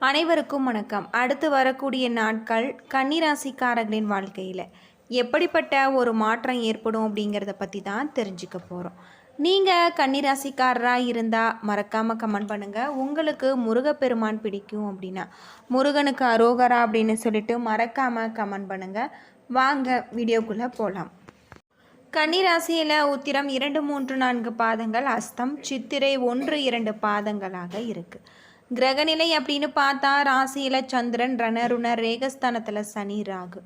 அனைவருக்கும் வணக்கம். அடுத்து வரக்கூடிய நாட்கள் கன்னிராசிக்காரர்களின் வாழ்க்கையில். எப்படிப்பட்ட ஒரு மாற்றம் ஏற்படும் அப்படிங்கிறத பற்றி தான் தெரிஞ்சுக்க போகிறோம் நீங்கள் கன்னிராசிக்காரராக இருந்தால் மறக்காமல் கமெண்ட் பண்ணுங்கள் உங்களுக்கு முருகப்பெருமான் பிடிக்கும் அப்படின்னா முருகனுக்கு அரோகரா அப்படின்னு சொல்லிட்டு மறக்காமல் கமெண்ட் பண்ணுங்கள் வாங்க வீடியோக்குள்ளே போகலாம் கன்னிராசியில் உத்திரம் இரண்டு மூன்று நான்கு பாதங்கள் அஸ்தம் சித்திரை ஒன்று இரண்டு பாதங்களாக இருக்குது கிரகநிலை அப்படின்னு பார்த்தா ராசியில் சந்திரன் ரணருணர் ரேகஸ்தானத்தில் சனி ராகு.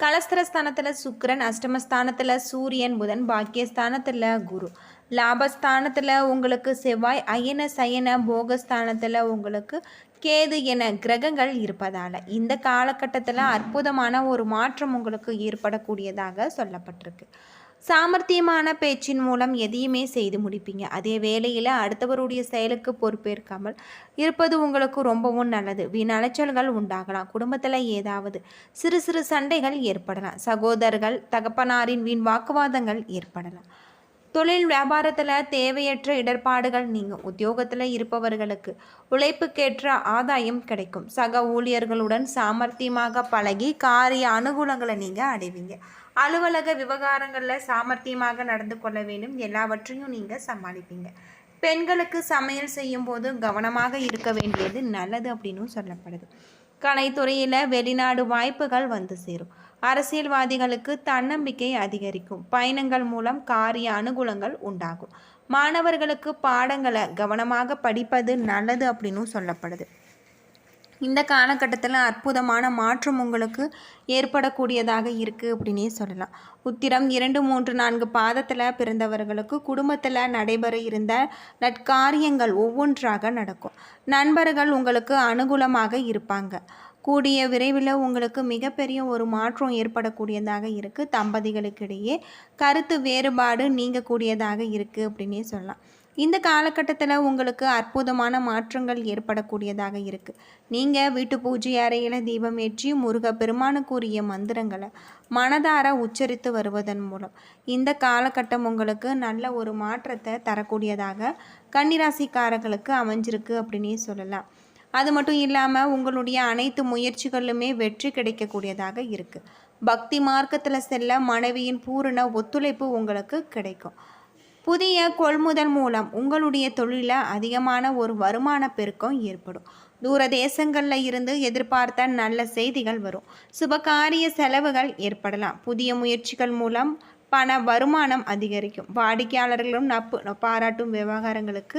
கலஸ்திரஸ்தானத்தில் சுக்கரன் அஷ்டமஸ்தானத்தில் சூரியன் புதன் பாக்கியஸ்தானத்தில் குரு. லாபஸ்தானத்தில் உங்களுக்கு செவ்வாய் அயன சயன போகஸ்தானத்தில் உங்களுக்கு கேது என கிரகங்கள் இருப்பதால் இந்த காலகட்டத்தில் அற்புதமான ஒரு மாற்றம் உங்களுக்கு ஏற்படக்கூடியதாக சொல்லப்பட்டிருக்கு. சாமர்த்தியமான பேச்சின் மூலம் எதையுமே செய்து முடிப்பீங்க. அதே வேளையில் அடுத்தவருடைய செயலுக்கு பொறுப்பேற்காமல் இருப்பது உங்களுக்கு ரொம்பவும் நல்லது. வீணலைச்சல்கள் உண்டாகலாம். குடும்பத்தில் ஏதாவது சிறு சிறு சண்டைகள் ஏற்படலாம். சகோதரர்கள் தகப்பனாரின் வீண் வாக்குவாதங்கள் ஏற்படலாம். தொழில் வியாபாரத்தில் தேவையற்ற இடர்பாடுகள் நீங்கும். உத்தியோகத்தில் இருப்பவர்களுக்கு உழைப்புக்கேற்ற ஆதாயம் கிடைக்கும். சக ஊழியர்களுடன் சாமர்த்தியமாக பழகி காரிய அனுகூலங்களை நீங்கள் அடைவீங்க. அலுவலக விவகாரங்களில் சாமர்த்தியமாக நடந்து கொள்ள வேண்டும். எல்லாவற்றையும் நீங்கள் சமாளிப்பீங்க. பெண்களுக்கு சமையல் செய்யும் போது கவனமாக இருக்க வேண்டியது நல்லது அப்படின்னு சொல்லப்படுது. கலைத்துறையில் வெளிநாடு வாய்ப்புகள் வந்து சேரும். அரசியல்வாதிகளுக்கு தன்னம்பிக்கை அதிகரிக்கும். பயணங்கள் மூலம் காரிய அனுகூலங்கள் உண்டாகும். மாணவர்களுக்கு பாடங்களை கவனமாக படிப்பது நல்லது அப்படின்னு சொல்லப்படுது. இந்த காலகட்டத்தில் அற்புதமான மாற்றம் உங்களுக்கு ஏற்படக்கூடியதாக இருக்குது அப்படின்னே சொல்லலாம். உத்திரம் இரண்டு மூன்று நான்கு பாதத்தில் பிறந்தவர்களுக்கு குடும்பத்தில் நடைபெற இருந்த நற்காரியங்கள் ஒவ்வொன்றாக நடக்கும். நண்பர்கள் உங்களுக்கு அனுகூலமாக இருப்பாங்க. கூடிய விரைவில் உங்களுக்கு மிகப்பெரிய ஒரு மாற்றம் ஏற்படக்கூடியதாக இருக்குது தம்பதிகளுக்கிடையே கருத்து வேறுபாடு நீங்கக்கூடியதாக இருக்குது அப்படின்னே சொல்லலாம். இந்த காலகட்டத்தில் உங்களுக்கு அற்புதமான மாற்றங்கள் ஏற்படக்கூடியதாக இருக்குது நீங்கள் வீட்டு பூஜை அறையில் தீபம் ஏற்றி முருக பெருமானுக்குரிய மந்திரங்களை மனதார உச்சரித்து வருவதன் மூலம் இந்த காலகட்டம் உங்களுக்கு நல்ல ஒரு மாற்றத்தை தரக்கூடியதாக கன்னிராசிக்காரர்களுக்கு அமைஞ்சிருக்கு அப்படின்னே சொல்லலாம். அது மட்டும் இல்லாமல் உங்களுடைய அனைத்து முயற்சிகளுமே வெற்றி கிடைக்கக்கூடியதாக இருக்குது பக்தி மார்க்கத்தில் செல்ல மனைவியின் பூரண ஒத்துழைப்பு உங்களுக்கு கிடைக்கும். புதிய கொள்முதல் மூலம் உங்களுடைய தொழிலில் அதிகமான ஒரு வருமான பெருக்கம் ஏற்படும். தூர தேசங்களில் இருந்து எதிர்பார்த்த நல்ல செய்திகள் வரும். சுபகாரிய செலவுகள் ஏற்படலாம். புதிய முயற்சிகள் மூலம் பண வருமானம் அதிகரிக்கும். வாடிக்கையாளர்களும் நப்பு பாராட்டும் விவகாரங்களுக்கு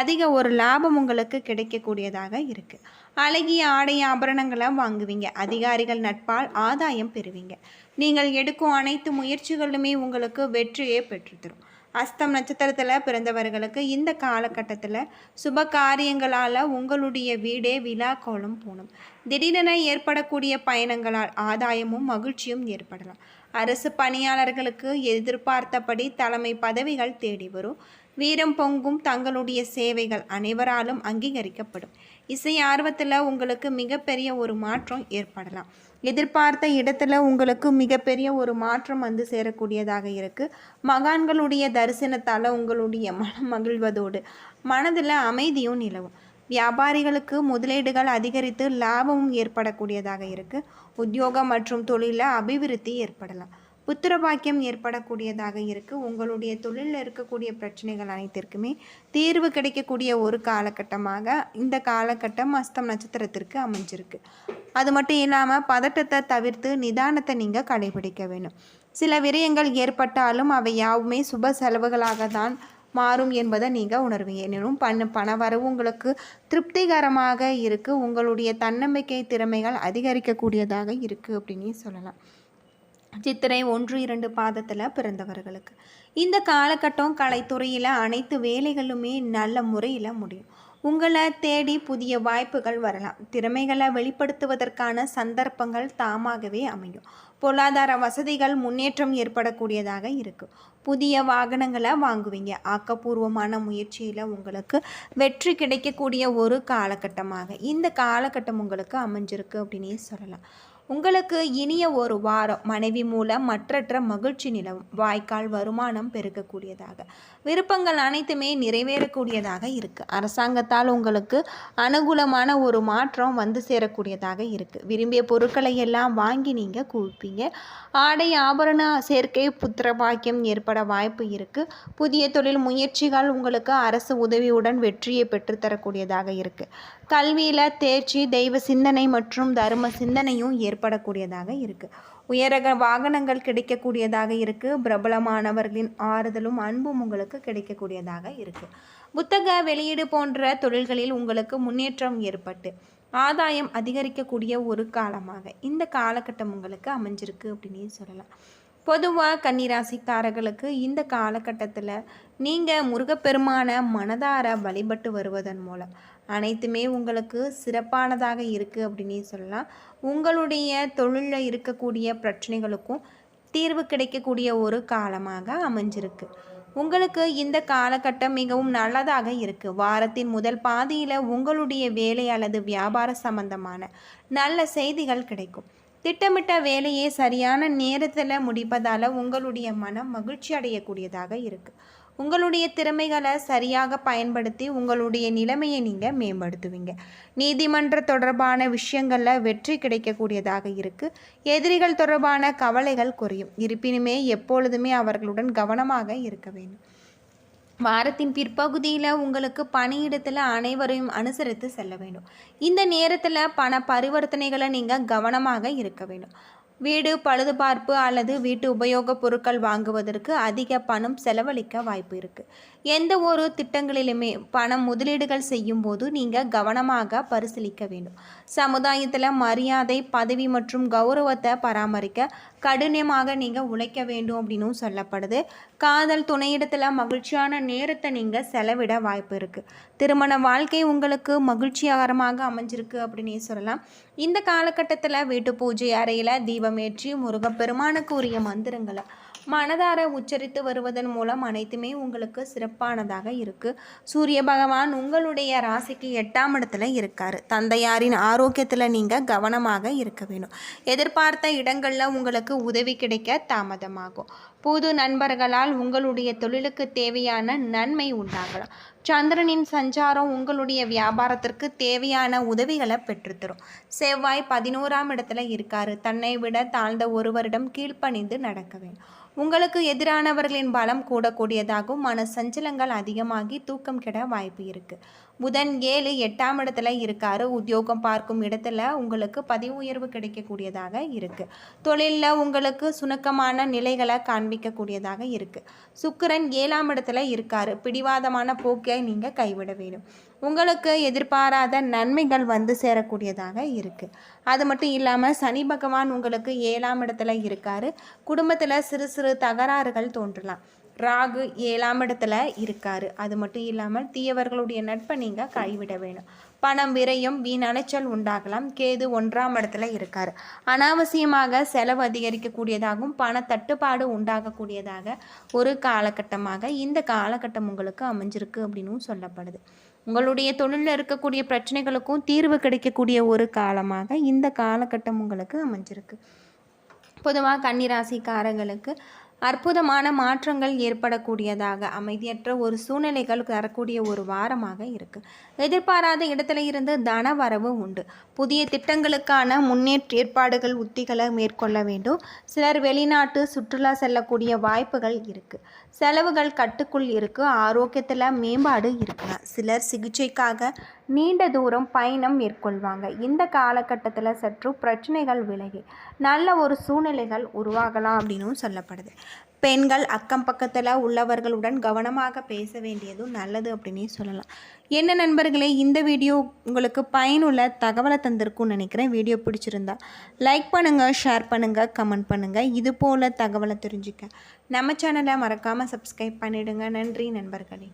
அதிக ஒரு லாபம் உங்களுக்கு கிடைக்கக்கூடியதாக இருக்குது அழகிய ஆடை ஆபரணங்களை வாங்குவீங்க. அதிகாரிகள் நட்பால் ஆதாயம் பெறுவீங்க. நீங்கள் எடுக்கும் அனைத்து முயற்சிகளுமே உங்களுக்கு வெற்றியே பெற்றுத்தரும். அஸ்தம் நட்சத்திரத்தில் பிறந்தவர்களுக்கு இந்த காலகட்டத்தில் சுப காரியங்களால் உங்களுடைய வீடே விழா கோலம் போகணும் திடீரென ஏற்படக்கூடிய பயணங்களால் ஆதாயமும் மகிழ்ச்சியும் ஏற்படலாம். அரசு பணியாளர்களுக்கு எதிர்பார்த்தபடி தலைமை பதவிகள் தேடி வரும். வீரம் பொங்கும் தங்களுடைய சேவைகள் அனைவராலும் அங்கீகரிக்கப்படும். இசை ஆர்வத்தில் உங்களுக்கு மிகப்பெரிய ஒரு மாற்றம் ஏற்படலாம். எதிர்பார்த்த இடத்துல உங்களுக்கு மிகப்பெரிய ஒரு மாற்றம் வந்து சேரக்கூடியதாக இருக்குது மகான்களுடைய தரிசனத்தால் உங்களுடைய மனம் மகிழ்வதோடு மனதில் அமைதியும் நிலவும். வியாபாரிகளுக்கு முதலீடுகள் அதிகரித்து லாபமும் ஏற்படக்கூடியதாக இருக்குது உத்தியோகம் மற்றும் தொழிலில் அபிவிருத்தி ஏற்படலாம். புத்திரபாக்கியம் ஏற்படக்கூடியதாக இருக்குது உங்களுடைய தொழிலில் இருக்கக்கூடிய பிரச்சனைகள் அனைத்திற்குமே தீர்வு கிடைக்கக்கூடிய ஒரு காலகட்டமாக இந்த காலகட்டம் அஸ்தம் நட்சத்திரத்திற்கு அமைஞ்சிருக்கு. அது மட்டும் இல்லாமல் பதட்டத்தை தவிர்த்து நிதானத்தை நீங்கள் கடைபிடிக்க வேண்டும். சில விரயங்கள் ஏற்பட்டாலும் அவை யாவுமே சுப செலவுகளாக தான் மாறும் என்பதை நீங்கள் உணர்வீங்க. எனினும் பண்ண பண வரவு உங்களுக்கு திருப்திகரமாக இருக்குது உங்களுடைய தன்னம்பிக்கை திறமைகள் அதிகரிக்கக்கூடியதாக இருக்குது அப்படின்னு சொல்லலாம். சித்திரை ஒன்று இரண்டு பாதத்தில் பிறந்தவர்களுக்கு. இந்த காலகட்டம் கலைத்துறையில் அனைத்து வேலைகளுமே நல்ல முறையில் முடியும். உங்களை தேடி புதிய வாய்ப்புகள் வரலாம். திறமைகளை வெளிப்படுத்துவதற்கான சந்தர்ப்பங்கள் தாமாகவே அமையும். பொருளாதார வசதிகள் முன்னேற்றம் ஏற்படக்கூடியதாக இருக்கும். புதிய வாகனங்களை வாங்குவீங்க. ஆக்கப்பூர்வமான முயற்சியில் உங்களுக்கு வெற்றி கிடைக்கக்கூடிய ஒரு காலகட்டமாக. இந்த காலகட்டம் உங்களுக்கு அமைஞ்சிருக்கு அப்படின்னே சொல்லலாம். உங்களுக்கு இனிய ஒரு வாரம். மனைவி மூலம் மற்றற்ற மகிழ்ச்சி நிலவும். வாய்க்கால் வருமானம் பெருக்கக்கூடியதாக. விருப்பங்கள் அனைத்துமே நிறைவேறக்கூடியதாக இருக்குது அரசாங்கத்தால் உங்களுக்கு அனுகூலமான ஒரு மாற்றம் வந்து சேரக்கூடியதாக இருக்குது விரும்பிய பொருட்களை எல்லாம் வாங்கி நீங்கள் குவிப்பீங்க ஆடை ஆபரண சேர்க்கை புத்திர பாக்கியம் ஏற்பட வாய்ப்பு இருக்குது புதிய தொழில் முயற்சிகள் உங்களுக்கு அரசு உதவியுடன் வெற்றியை பெற்றுத்தரக்கூடியதாக இருக்குது கல்வியில் தேர்ச்சி தெய்வ சிந்தனை மற்றும் தர்ம சிந்தனையும் ஏற்படக்கூடியதாக இருக்குது உயரக வாகனங்கள் கிடைக்கக்கூடியதாக இருக்குது பிரபலமானவர்களின் ஆறுதலும் அன்பும் உங்களுக்கு கிடைக்கக்கூடியதாக இருக்குது புத்தக வெளியீடு போன்ற தொழில்களில் உங்களுக்கு முன்னேற்றம் ஏற்பட்டு ஆதாயம் அதிகரிக்கக்கூடிய ஒரு காலமாக இந்த காலகட்டம் உங்களுக்கு அமைஞ்சிருக்கு அப்படின்னு சொல்லலாம். பொதுவாக கன்னிராசிக்காரர்களுக்கு இந்த காலகட்டத்தில் நீங்கள் முருகப்பெருமான மனதார வழிபட்டு வருவதன் மூலம் அனைத்துமே உங்களுக்கு சிறப்பானதாக இருக்குது அப்படின்னு சொல்லலாம். உங்களுடைய தொழிலில் இருக்கக்கூடிய பிரச்சனைகளுக்கும் தீர்வு கிடைக்கக்கூடிய ஒரு காலமாக அமைஞ்சிருக்கு. உங்களுக்கு இந்த காலகட்டம் மிகவும் நல்லதாக இருக்குது வாரத்தின் முதல் பாதியில் உங்களுடைய வேலை அல்லது வியாபார சம்பந்தமான நல்ல செய்திகள் கிடைக்கும். திட்டமிட்ட வேலையை சரியான நேரத்தில் முடிப்பதால் உங்களுடைய மனம் மகிழ்ச்சி அடையக்கூடியதாக இருக்குது உங்களுடைய திறமைகளை சரியாக பயன்படுத்தி உங்களுடைய நிலைமையை நீங்கள் மேம்படுத்துவீங்க. நீதிமன்ற தொடர்பான விஷயங்களில் வெற்றி கிடைக்கக்கூடியதாக இருக்குது எதிரிகள் தொடர்பான கவலைகள் குறையும். இருப்பினுமே எப்பொழுதுமே அவர்களுடன் கவனமாக இருக்க வேண்டும். வாரத்தின் பிற்பகுதியில் உங்களுக்கு பணியிடத்தில் அனைவரையும் அனுசரித்து செல்ல வேண்டும். இந்த நேரத்தில் பண பரிவர்த்தனைகளை நீங்கள் கவனமாக இருக்க வேண்டும். வீடு பழுதுபார்ப்பு அல்லது வீட்டு உபயோகப் பொருட்கள் வாங்குவதற்கு அதிக பணம் செலவழிக்க வாய்ப்பு இருக்குது எந்த ஒரு திட்டங்களிலுமே பணம் முதலீடுகள் செய்யும் போது நீங்கள் கவனமாக பரிசீலிக்க வேண்டும். சமுதாயத்தில் மரியாதை பதவி மற்றும் கௌரவத்தை பராமரிக்க கடினமாக நீங்கள் உழைக்க வேண்டும் அப்படின்னும் சொல்லப்படுது. காதல் துணையிடத்தில் மகிழ்ச்சியான நேரத்தை நீங்கள் செலவிட வாய்ப்பு இருக்குது திருமண வாழ்க்கை உங்களுக்கு மகிழ்ச்சிகரமாக அமைஞ்சிருக்கு அப்படின்னு சொல்லலாம். இந்த காலகட்டத்தில் வீட்டு பூஜை அறையில் தீபம் ஏற்றி முருகப்பெருமானுக்கு உரிய மந்திரங்களை மனதார உச்சரித்து வருவதன் மூலம் அனைத்துமே உங்களுக்கு சிறப்பானதாக இருக்குது சூரிய பகவான் உங்களுடைய ராசிக்கு எட்டாம் இடத்துல இருக்கார். தந்தையாரின் ஆரோக்கியத்தில் நீங்கள் கவனமாக இருக்க வேணும். எதிர்பார்த்த இடங்களில் உங்களுக்கு உதவி கிடைக்க தாமதமாகும். புது நண்பர்களால் உங்களுடைய தொழிலுக்கு தேவையான நன்மை உண்டாகலாம். சந்திரனின் சஞ்சாரம் உங்களுடைய வியாபாரத்திற்கு தேவையான உதவிகளை பெற்றுத்தரும். செவ்வாய் பதினோராம் இடத்துல இருக்காரு. தன்னை விட தாழ்ந்த ஒருவரிடம் கீழ்ப்பணிந்து நடக்க வேண்டும். உங்களுக்கு எதிரானவர்களின் பலம் கூடக்கூடியதாகவும் மன சஞ்சலங்கள் அதிகமாகி தூக்கம் கெட வாய்ப்பு இருக்குது புதன் ஏழு எட்டாம் இடத்துல இருக்காரு. உத்தியோகம் பார்க்கும் இடத்துல உங்களுக்கு பதிவு உயர்வு கிடைக்கக்கூடியதாக இருக்குது தொழிலில் உங்களுக்கு சுணக்கமான நிலைகளை காண்பிக்கக்கூடியதாக இருக்குது சுக்கரன் ஏழாம் இடத்துல இருக்காரு. பிடிவாதமான போக்கை நீங்கள் கைவிட வேண்டும். உங்களுக்கு எதிர்பாராத நன்மைகள் வந்து சேரக்கூடியதாக இருக்குது அது மட்டும் இல்லாமல் சனி பகவான் உங்களுக்கு ஏழாம் இடத்துல இருக்காரு. குடும்பத்தில் சிறு சிறு தகராறுகள் தோன்றலாம். ராகு ஏழாம் இடத்துல இருக்காரு. அது மட்டும் இல்லாமல் தீயவர்களுடைய நட்பை நீங்கள் கைவிட வேணும். பணம் விரையும் வீணலைச்சல் உண்டாகலாம். கேது ஒன்றாம் இடத்துல இருக்கார். அனாவசியமாக செலவு அதிகரிக்கக்கூடியதாகவும் பண தட்டுப்பாடு உண்டாகக்கூடியதாக ஒரு காலகட்டமாக இந்த காலகட்டம் உங்களுக்கு அமைஞ்சிருக்கு அப்படின்னும் சொல்லப்படுது. உங்களுடைய தொழிலில் இருக்கக்கூடிய பிரச்சனைகளுக்கும் தீர்வு கிடைக்கக்கூடிய ஒரு காலமாக இந்த காலகட்டம் உங்களுக்கு அமைஞ்சிருக்கு. பொதுவாக கன்னிராசிக்காரங்களுக்கு அற்புதமான மாற்றங்கள் ஏற்படக்கூடியதாக அமைதியற்ற ஒரு சூழ்நிலைகள் தரக்கூடிய ஒரு வாரமாக இருக்குது எதிர்பாராத இடத்துல இருந்து தன வரவு உண்டு. புதிய திட்டங்களுக்கான முன்னேற்ற ஏற்பாடுகள் உத்திகளை மேற்கொள்ள வேண்டும். சிலர் வெளிநாட்டு சுற்றுலா செல்லக்கூடிய வாய்ப்புகள் இருக்குது செலவுகள் கட்டுக்குள் இருக்குது ஆரோக்கியத்தில் மேம்பாடு இருக்கலாம் சிலர் சிகிச்சைக்காக நீண்ட தூரம் பயணம் மேற்கொள்வாங்க. இந்த காலகட்டத்தில் சற்று பிரச்சனைகள் விலகி நல்ல ஒரு சூழ்நிலைகள் உருவாகலாம் அப்படின்னும் சொல்லப்படுது. பெண்கள் அக்கம் பக்கத்தில் உள்ளவர்களுடன் கவனமாக பேச வேண்டியதும் நல்லது அப்படின்னே சொல்லலாம். என்ன நண்பர்களே இந்த வீடியோ உங்களுக்கு பயனுள்ள தகவலை தந்திருக்கும்னு நினைக்கிறேன். வீடியோ பிடிச்சிருந்தா லைக் பண்ணுங்கள் ஷேர் பண்ணுங்கள் கமெண்ட் பண்ணுங்கள் இது போல் தகவலை தெரிஞ்சுக்க நம்ம சேனலை மறக்காமல் சப்ஸ்கிரைப் பண்ணிவிடுங்க நன்றி நண்பர்களே.